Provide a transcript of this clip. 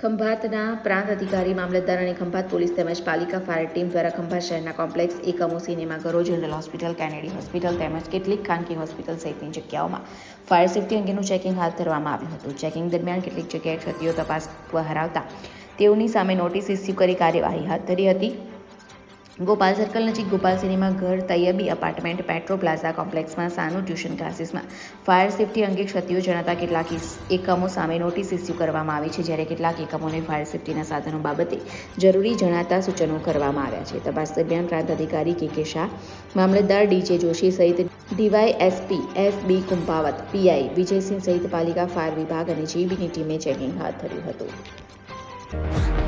ખંભાતના પ્રાંત અધિકારી, મામલતદાર અને ખંભાત પોલીસ તેમજ પાલિકા ફાયર ટીમ દ્વારા ખંભાત શહેરના કોમ્પ્લેક્સ, એકમો સિનેમાઘરો જનરલ હોસ્પિટલ, કેનેડી હોસ્પિટલ તેમજ કેટલીક ખાનગી હોસ્પિટલ સહિતની જગ્યાઓમાં ફાયર સેફટી અંગેનું ચેકિંગ હાથ ધરવામાં આવ્યું હતું. ચેકિંગ દરમિયાન કેટલીક જગ્યાએ ક્ષતિઓ તપાસ હરાવતા તેઓની સામે નોટિસ ઇસ્યુ કરી કાર્યવાહી હાથ ધરી હતી. ગોપાલ સર્કલ નજીક ગોપાલ સિનેમા ઘર તૈયબી અપાર્ટમેન્ટ પેટ્રો પ્લાઝા કોમ્પ્લેક્સમાં સાનુ ટ્યુશન ક્લાસીસમાં ફાયર સેફટી અંગે ક્ષતિઓ જણાતા કેટલાક એકમો સામે નોટિસ ઇસ્યુ કરવામાં આવી છે, જ્યારે કેટલાક એકમોને ફાયર સેફટીના સાધનો બાબતે જરૂરી જણાતા સૂચનો કરવામાં આવ્યા છે. તપાસ દરમિયાન પ્રાંત અધિકારી કે કે શાહ, મામલતદાર ડીજે જોશી સહિત DY SP F B Kumbhavat PI Vijaysinh સહિત પાલિકા ફાયર વિભાગ અને જીબીની ટીમે ચેકિંગ હાથ ધર્યું હતું.